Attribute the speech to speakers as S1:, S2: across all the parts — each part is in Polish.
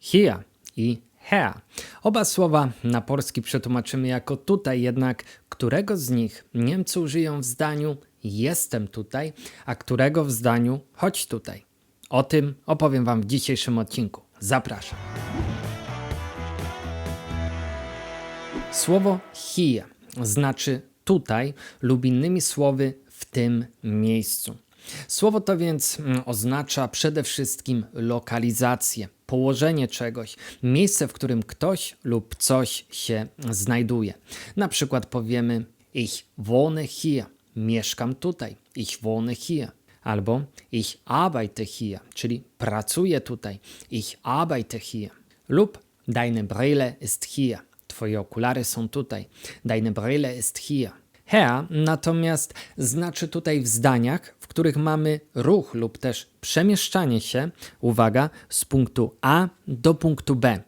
S1: hier i her. Oba słowa na polski przetłumaczymy jako tutaj, jednak którego z nich Niemcy użyją w zdaniu jestem tutaj, a którego w zdaniu chodź tutaj. O tym opowiem Wam w dzisiejszym odcinku. Zapraszam. Słowo hier znaczy tutaj lub innymi słowy w tym miejscu. Słowo to więc mm, oznacza przede wszystkim lokalizację, położenie czegoś, miejsce, w którym ktoś lub coś się znajduje. Na przykład powiemy ich wohne hier, mieszkam tutaj, ich wohne hier. Albo ich arbeite hier, czyli pracuję tutaj, ich arbeite hier. Lub deine Brille ist hier, twoje okulary są tutaj, deine Brille ist hier. Her natomiast znaczy tutaj w zdaniach, w których mamy ruch lub też przemieszczanie się, uwaga, z punktu A do punktu B.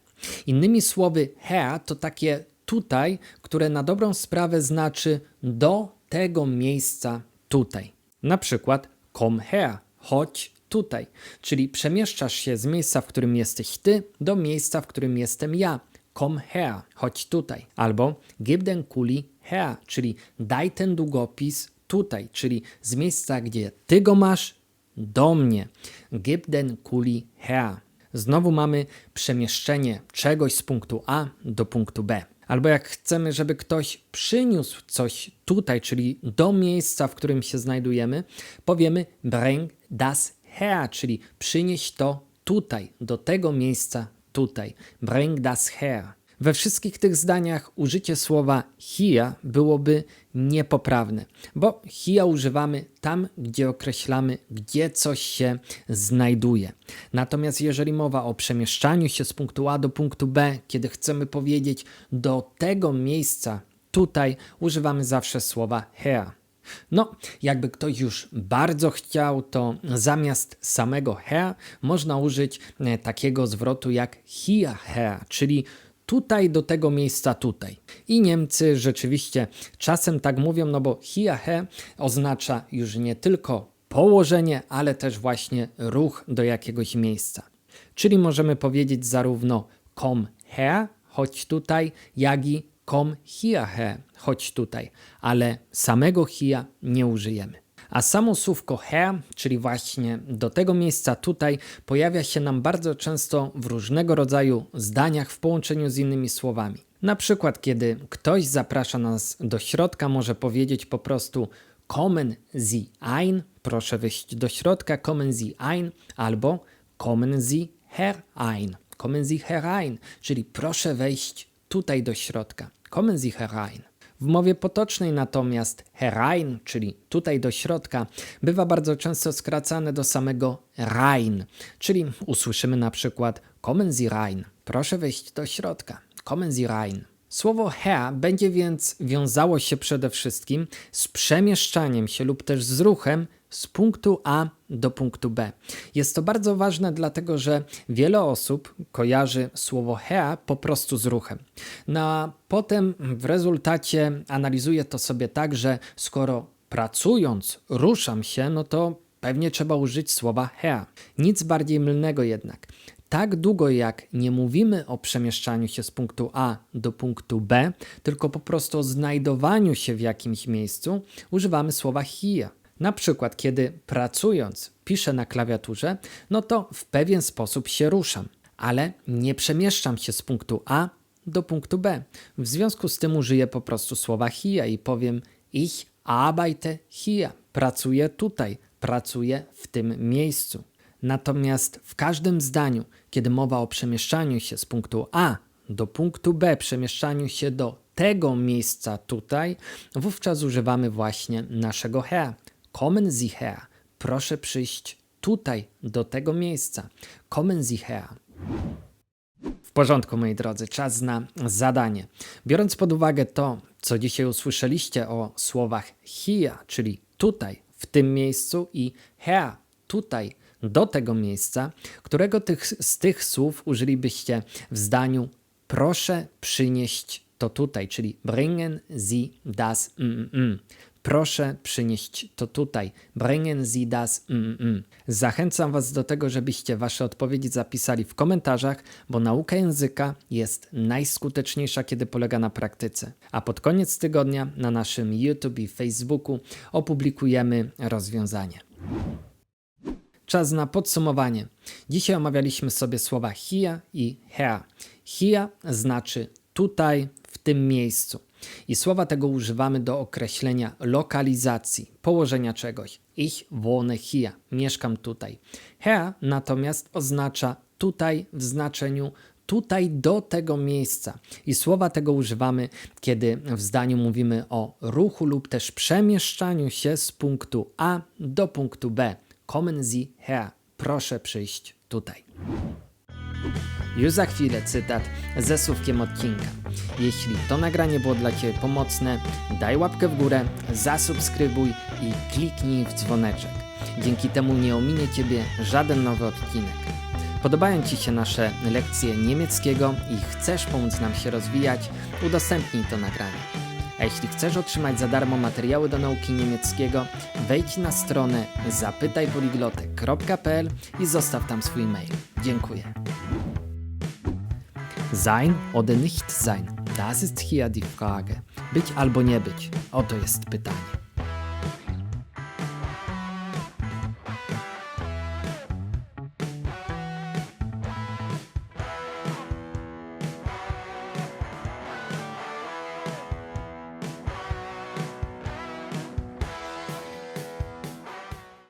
S1: Innymi słowy, her to takie tutaj, które na dobrą sprawę znaczy do tego miejsca tutaj. Na przykład komm her, chodź tutaj, czyli przemieszczasz się z miejsca, w którym jesteś ty, do miejsca, w którym jestem ja. Komm her, chodź tutaj. Albo gib den Kuli her, czyli daj ten długopis tutaj, czyli z miejsca, gdzie ty go masz, do mnie. Gib den Kuli her. Znowu mamy przemieszczenie czegoś z punktu A do punktu B. Albo jak chcemy, żeby ktoś przyniósł coś tutaj, czyli do miejsca, w którym się znajdujemy, powiemy bring das her, czyli przynieś to tutaj, do tego miejsca tutaj. Bring das her. We wszystkich tych zdaniach użycie słowa hier byłoby niepoprawne, bo hier używamy tam, gdzie określamy, gdzie coś się znajduje. Natomiast jeżeli mowa o przemieszczaniu się z punktu A do punktu B, kiedy chcemy powiedzieć do tego miejsca tutaj, używamy zawsze słowa here. No, jakby ktoś już bardzo chciał, to zamiast samego her można użyć e, takiego zwrotu jak hierher, czyli tutaj do tego miejsca tutaj. I Niemcy rzeczywiście czasem tak mówią, no bo hierher oznacza już nie tylko położenie, ale też właśnie ruch do jakiegoś miejsca. Czyli możemy powiedzieć zarówno komm her, chodź tutaj, jak i komm hierher, chodź tutaj, ale samego hier nie użyjemy. A samo słówko her, czyli właśnie do tego miejsca tutaj, pojawia się nam bardzo często w różnego rodzaju zdaniach w połączeniu z innymi słowami. Na przykład, kiedy ktoś zaprasza nas do środka, może powiedzieć po prostu kommen Sie ein, proszę wejść do środka, kommen Sie ein, albo kommen Sie herein, kommen Sie herein, czyli proszę wejść tutaj do środka, kommen Sie herein. W mowie potocznej natomiast herein, czyli tutaj do środka, bywa bardzo często skracane do samego rein, czyli usłyszymy na przykład kommen Sie rein, proszę wejść do środka, kommen Sie rein. Słowo her będzie więc wiązało się przede wszystkim z przemieszczaniem się lub też z ruchem z punktu A do punktu B. Jest to bardzo ważne, dlatego że wiele osób kojarzy słowo her po prostu z ruchem. No a potem w rezultacie analizuje to sobie tak, że skoro pracując ruszam się, no to pewnie trzeba użyć słowa her. Nic bardziej mylnego jednak. Tak długo jak nie mówimy o przemieszczaniu się z punktu A do punktu B, tylko po prostu o znajdowaniu się w jakimś miejscu, używamy słowa here. Na przykład, kiedy pracując piszę na klawiaturze, no to w pewien sposób się ruszam, ale nie przemieszczam się z punktu A do punktu B. W związku z tym użyję po prostu słowa hier i powiem ich arbeite hier. Pracuję tutaj, pracuję w tym miejscu. Natomiast w każdym zdaniu, kiedy mowa o przemieszczaniu się z punktu A do punktu B, przemieszczaniu się do tego miejsca tutaj, wówczas używamy właśnie naszego her. Kommen Sie her. Proszę przyjść tutaj, do tego miejsca. Kommen Sie her. W porządku, moi drodzy, czas na zadanie. Biorąc pod uwagę to, co dzisiaj usłyszeliście o słowach here, czyli tutaj, w tym miejscu i her, tutaj, do tego miejsca, którego tych, z tych słów użylibyście w zdaniu proszę przynieść to tutaj, czyli bringen Sie das mm, mm. Proszę przynieść to tutaj. Bringen Sie das mm, mm. Zachęcam Was do tego, żebyście Wasze odpowiedzi zapisali w komentarzach, bo nauka języka jest najskuteczniejsza, kiedy polega na praktyce. A pod koniec tygodnia na naszym YouTube i Facebooku opublikujemy rozwiązanie. Czas na podsumowanie. Dzisiaj omawialiśmy sobie słowa hier i her. Hier znaczy tutaj, w tym miejscu. I słowa tego używamy do określenia lokalizacji, położenia czegoś. Ich wohne hier, mieszkam tutaj. Her natomiast oznacza tutaj w znaczeniu tutaj do tego miejsca. I słowa tego używamy, kiedy w zdaniu mówimy o ruchu lub też przemieszczaniu się z punktu A do punktu B. Kommen Sie her. Proszę przyjść tutaj. Już za chwilę cytat ze słówkiem odcinka. Jeśli to nagranie było dla Ciebie pomocne, daj łapkę w górę, zasubskrybuj i kliknij w dzwoneczek. Dzięki temu nie ominie Ciebie żaden nowy odcinek. Podobają Ci się nasze lekcje niemieckiego i chcesz pomóc nam się rozwijać, udostępnij to nagranie. A jeśli chcesz otrzymać za darmo materiały do nauki niemieckiego, wejdź na stronę zapytajpoliglotek.pl i zostaw tam swój mail. Dziękuję. Sein oder nicht sein? Das ist hier die Frage. Być albo nie być. Oto jest pytanie.